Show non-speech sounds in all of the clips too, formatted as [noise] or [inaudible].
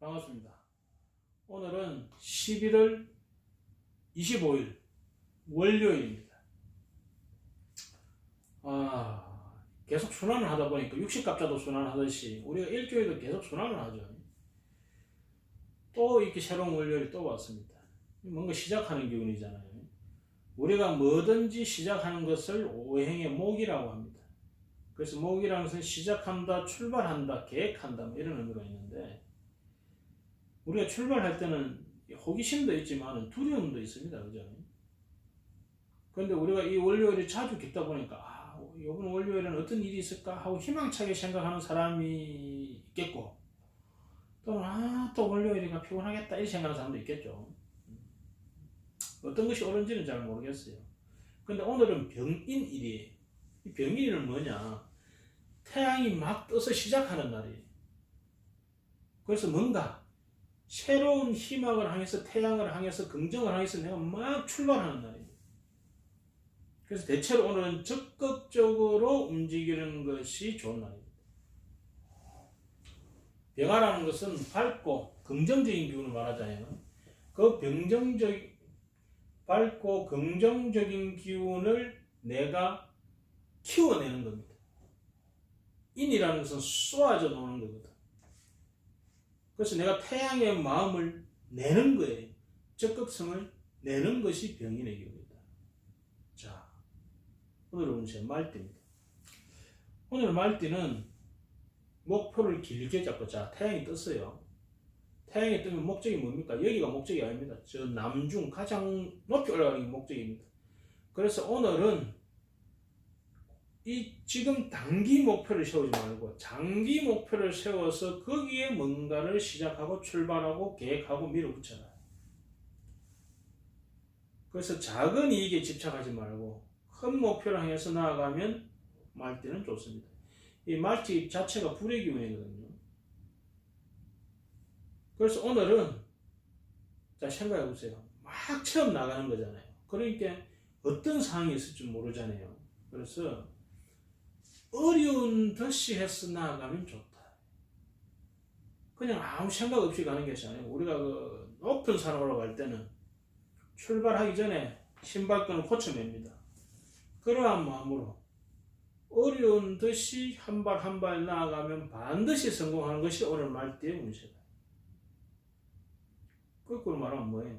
반갑습니다. 오늘은 11월 25일 월요일입니다. 아, 계속 순환을 하다 보니까 육식갑자도 순환하듯이 우리가 일주일도 계속 순환을 하죠. 또 이렇게 새로운 월요일이 또 왔습니다. 뭔가 시작하는 기분이잖아요. 우리가 뭐든지 시작하는 것을 오행의 목이라고 합니다. 그래서 목이라는 것은 시작한다, 출발한다, 계획한다 뭐 이런 의미가 있는데 우리가 출발할 때는 호기심도 있지만 두려움도 있습니다. 그죠? 그런데 우리가 이 월요일이 자주 겪다 보니까 아, 이번 월요일은 어떤 일이 있을까 하고 희망차게 생각하는 사람이 있겠고 또는 아, 또 월요일이가 피곤하겠다 이렇게 생각하는 사람도 있겠죠. 어떤 것이 옳은지는 잘 모르겠어요. 근데 오늘은 병인일이에요. 이 병인일은 뭐냐? 태양이 막 떠서 시작하는 날이에요. 그래서 뭔가 새로운 희망을 향해서 태양을 향해서 긍정을 향해서 내가 막 출발하는 날이에요. 그래서 대체로 오늘은 적극적으로 움직이는 것이 좋은 날입니다. 병화라는 것은 밝고 긍정적인 기운을 말하잖아요. 그 긍정적 밝고 긍정적인 기운을 내가 키워내는 겁니다. 인이라는 것은 쏘아져 놓는 거거든. 그래서 내가 태양의 마음을 내는 거예요. 적극성을 내는 것이 병인의 기운이다. 자, 오늘 운세 말띠입니다. 오늘 말띠는 목표를 길게 잡고, 자, 태양이 떴어요. 태양이 뜨면 목적이 뭡니까? 여기가 목적이 아닙니다. 저 남중 가장 높이 올라가는 게 목적입니다. 그래서 오늘은 이 지금 단기 목표를 세우지 말고 장기 목표를 세워서 거기에 뭔가를 시작하고 출발하고 계획하고 밀어붙여라. 그래서 작은 이익에 집착하지 말고 큰 목표를 향해서 나아가면 말띠는 좋습니다. 이 말띠 자체가 불의 기운이거든요. 그래서 오늘은 자 생각해 보세요. 막 처음 나가는 거잖아요. 그러니까 어떤 상황이 있을지 모르잖아요. 그래서 어려운 듯이 해서 나아가면 좋다. 그냥 아무 생각 없이 가는 것이 아니고 우리가 그 높은 산을 올라갈 때는 출발하기 전에 신발끈을 고쳐냅니다. 그러한 마음으로 어려운 듯이 한 발 한 발 나아가면 반드시 성공하는 것이 오늘 말띠의 운세다. 거꾸로 말하면 뭐예요?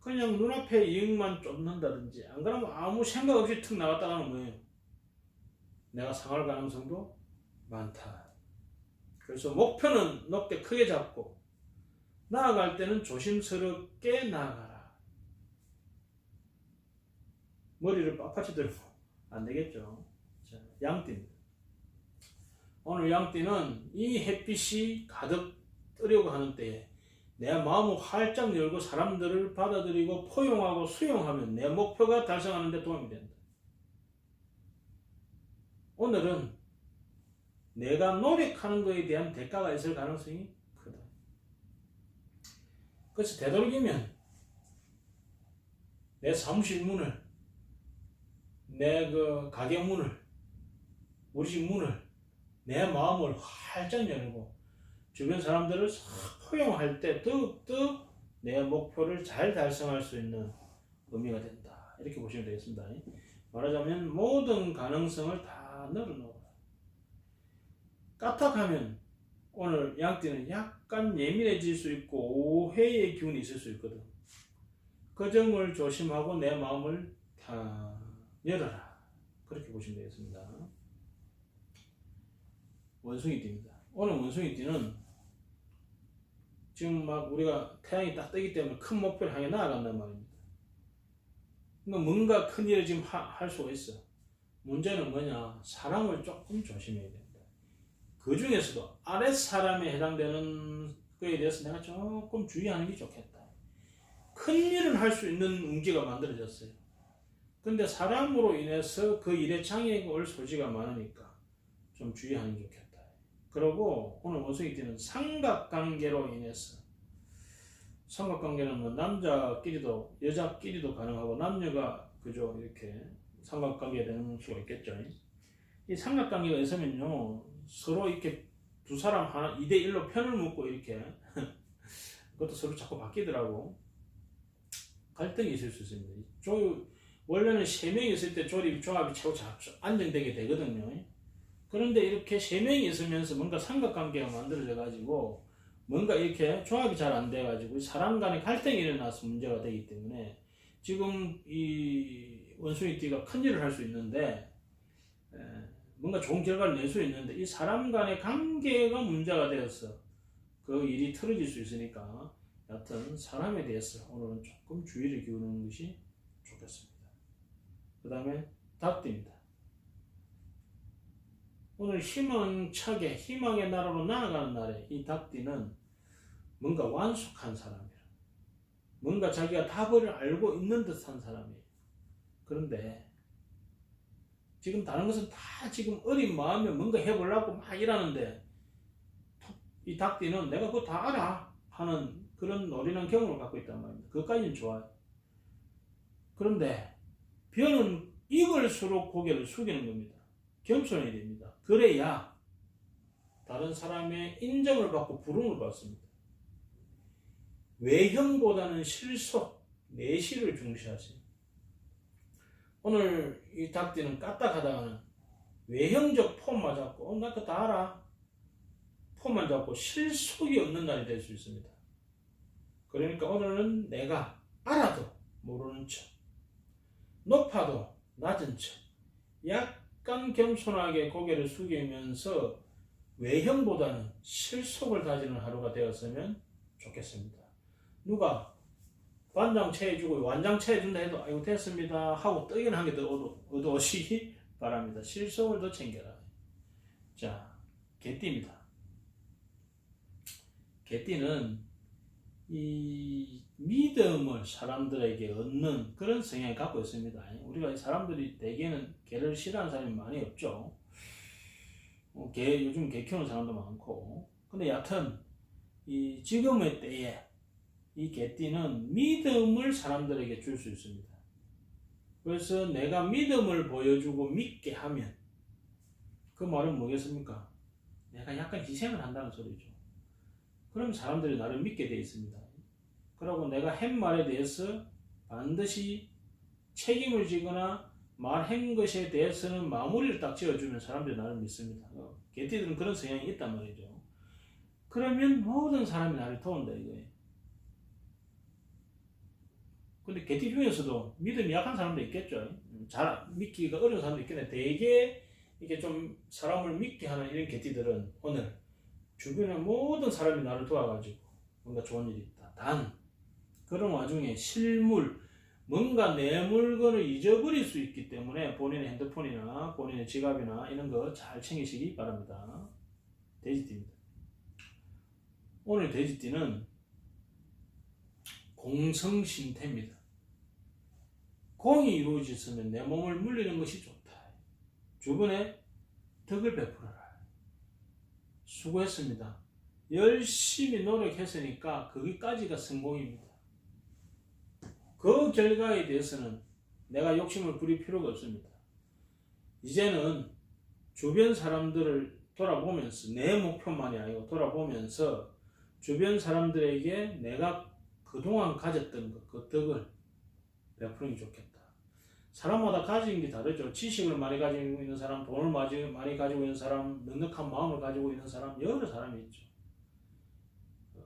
그냥 눈앞에 이익만 쫓는다든지 안 그러면 아무 생각 없이 툭 나갔다 가는 뭐예요? 내가 상할 가능성도 많다. 그래서 목표는 높게 크게 잡고 나아갈 때는 조심스럽게 나아가라. 머리를 빳빳이 들고 안 되겠죠. 자, 양띠입니다. 오늘 양띠는 이 햇빛이 가득 뜨려고 하는 때에 내 마음을 활짝 열고 사람들을 받아들이고 포용하고 수용하면 내 목표가 달성하는 데 도움이 된다. 오늘은 내가 노력하는 것에 대한 대가가 있을 가능성이 크다. 그래서 되도록이면 내 사무실 문을, 내 그 가게 문을, 우리 집 문을, 내 마음을 활짝 열고 주변 사람들을 포용할 때 더욱더 내 목표를 잘 달성할 수 있는 의미가 된다. 이렇게 보시면 되겠습니다. 말하자면 모든 가능성을 다 늘어놓아라. 까딱하면 오늘 양띠는 약간 예민해질 수 있고 오해의 기운이 있을 수 있거든. 그 점을 조심하고 내 마음을 다 열어라. 그렇게 보시면 되겠습니다. 원숭이띠입니다. 오늘 원숭이띠는 지금 막 우리가 태양이 딱 뜨기 때문에 큰 목표를 향해 나아간단 말입니다. 뭔가 큰 일을 지금 하, 할 수가 있어. 문제는 뭐냐? 사람을 조금 조심해야 된다. 그 중에서도 아랫 사람에 해당되는 거에 대해서 내가 조금 주의하는 게 좋겠다. 큰 일을 할수 있는 운기가 만들어졌어요. 근데 사람으로 인해서 그 일에 장애가 올 소지가 많으니까 좀 주의하는 게 좋겠다. 그리고 오늘 원숭이 띠는 삼각관계로 인해서 삼각관계는 뭐 남자끼리도 여자끼리도 가능하고 남녀가 그죠 이렇게 삼각관계 되는 수가 있겠죠. 이 삼각관계가 있으면요 서로 이렇게 두 사람 하나 2대 1로 편을 묶고 이렇게 [laughs] 그것도 서로 자꾸 바뀌더라고. 갈등이 있을 수 있습니다. 조, 원래는 세 명이 있을 때 조립 조합이 최고 자- 안정되게 되거든요. 그런데 이렇게 세 명이 있으면서 뭔가 삼각관계가 만들어져 가지고 뭔가 이렇게 조합이 잘 안 돼 가지고 사람 간의 갈등이 일어나서 문제가 되기 때문에 지금 이 원숭이띠가 큰 일을 할 수 있는데 에, 뭔가 좋은 결과를 낼 수 있는데 이 사람 간의 관계가 문제가 되어서 그 일이 틀어질 수 있으니까 여하튼 사람에 대해서 오늘은 조금 주의를 기울이는 것이 좋겠습니다. 그 다음에 닭띠입니다. 오늘 희망차게 희망의 나라로 나아가는 날에 이 닭띠는 뭔가 완숙한 사람이라 뭔가 자기가 답을 알고 있는 듯한 사람이에요. 그런데 지금 다른 것은 다 지금 어린 마음에 뭔가 해보려고 막 이러는데 이 닭띠는 내가 그거 다 알아 하는 그런 노련한 경험을 갖고 있단 말입니다. 그것까지는 좋아요. 그런데 변은 익을수록 고개를 숙이는 겁니다. 겸손해야 됩니다. 그래야 다른 사람의 인정을 받고 부름을 받습니다. 외형보다는 실속, 내실을 중시하세요. 오늘 이 닭띠는 까딱하다가는 외형적 폼만 잡고 어, 나 그거 다 알아. 폼만 잡고 실속이 없는 날이 될 수 있습니다. 그러니까 오늘은 내가 알아도 모르는 척, 높아도 낮은 척, 약간 겸손하게 고개를 숙이면서 외형보다는 실속을 다지는 하루가 되었으면 좋겠습니다. 누가 반장 채 해주고 완장 채 해준다 해도 아이고 됐습니다 하고 떡이나 한개 더 얻어오시기 [laughs] 바랍니다. 실속을 더 챙겨라. 자, 개띠입니다. 개띠는 이 믿음을 사람들에게 얻는 그런 성향을 갖고 있습니다. 우리가 사람들이 대개는 개를 싫어하는 사람이 많이 없죠. 어, 개 요즘 개 키우는 사람도 많고. 근데 여하튼 이 지금의 때에 이 개띠는 믿음을 사람들에게 줄 수 있습니다. 그래서 내가 믿음을 보여주고 믿게 하면 그 말은 뭐겠습니까? 내가 약간 희생을 한다는 소리죠. 그럼 사람들이 나를 믿게 돼 있습니다. 그리고 내가 한 말에 대해서 반드시 책임을 지거나 말한 것에 대해서는 마무리를 딱 지어주면 사람들이 나를 믿습니다. 어, 개띠들은 그런 성향이 있단 말이죠. 그러면 모든 사람이 나를 도운다 이거예요. 근데 개띠 중에서도 믿음이 약한 사람도 있겠죠. 음, 잘 믿기가 어려운 사람도 있겠네. 대개 이게 좀 사람을 믿게 하는 이런 개띠들은 오늘 주변의 모든 사람이 나를 도와가지고 뭔가 좋은 일이 있다. 단 그런 와중에 실물 뭔가 내 물건을 잊어버릴 수 있기 때문에 본인의 핸드폰이나 본인의 지갑이나 이런 거 잘 챙기시기 바랍니다. 돼지띠입니다. 오늘 돼지띠는 공성신태입니다. 공이 이루어졌으면 내 몸을 물리는 것이 좋다. 주변에 덕을 베풀어라. 수고했습니다. 열심히 노력했으니까 거기까지가 성공입니다. 그 결과에 대해서는 내가 욕심을 부릴 필요가 없습니다. 이제는 주변 사람들을 돌아보면서 내 목표만이 아니고 돌아보면서 주변 사람들에게 내가 그동안 가졌던 것, 그 덕을 베푸는 게 좋겠다. 사람마다 가진 게 다르죠. 지식을 많이 가지고 있는 사람, 돈을 많이 가지고 있는 사람, 넉넉한 마음을 가지고 있는 사람, 여러 사람이 있죠. 어,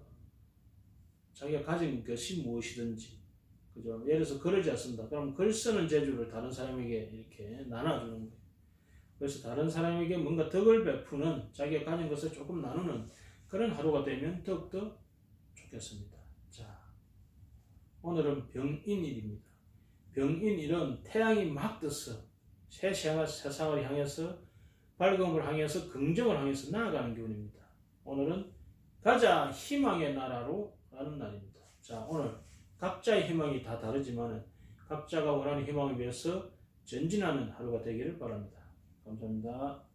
자기가 가진 것이 무엇이든지, 그죠? 예를 들어서 글을 잘 쓴다. 그럼 글 쓰는 재주를 다른 사람에게 이렇게 나눠주는 거예요. 그래서 다른 사람에게 뭔가 덕을 베푸는, 자기가 가진 것을 조금 나누는 그런 하루가 되면 더욱더 좋겠습니다. 자, 오늘은 병인일입니다. 병인일은 태양이 막 떠서 새 세상을 향해서 밝음을 향해서 긍정을 향해서 나아가는 기운입니다. 오늘은 가자 희망의 나라로 가는 날입니다. 자, 오늘 각자의 희망이 다 다르지만 각자가 원하는 희망을 위해서 전진하는 하루가 되기를 바랍니다. 감사합니다.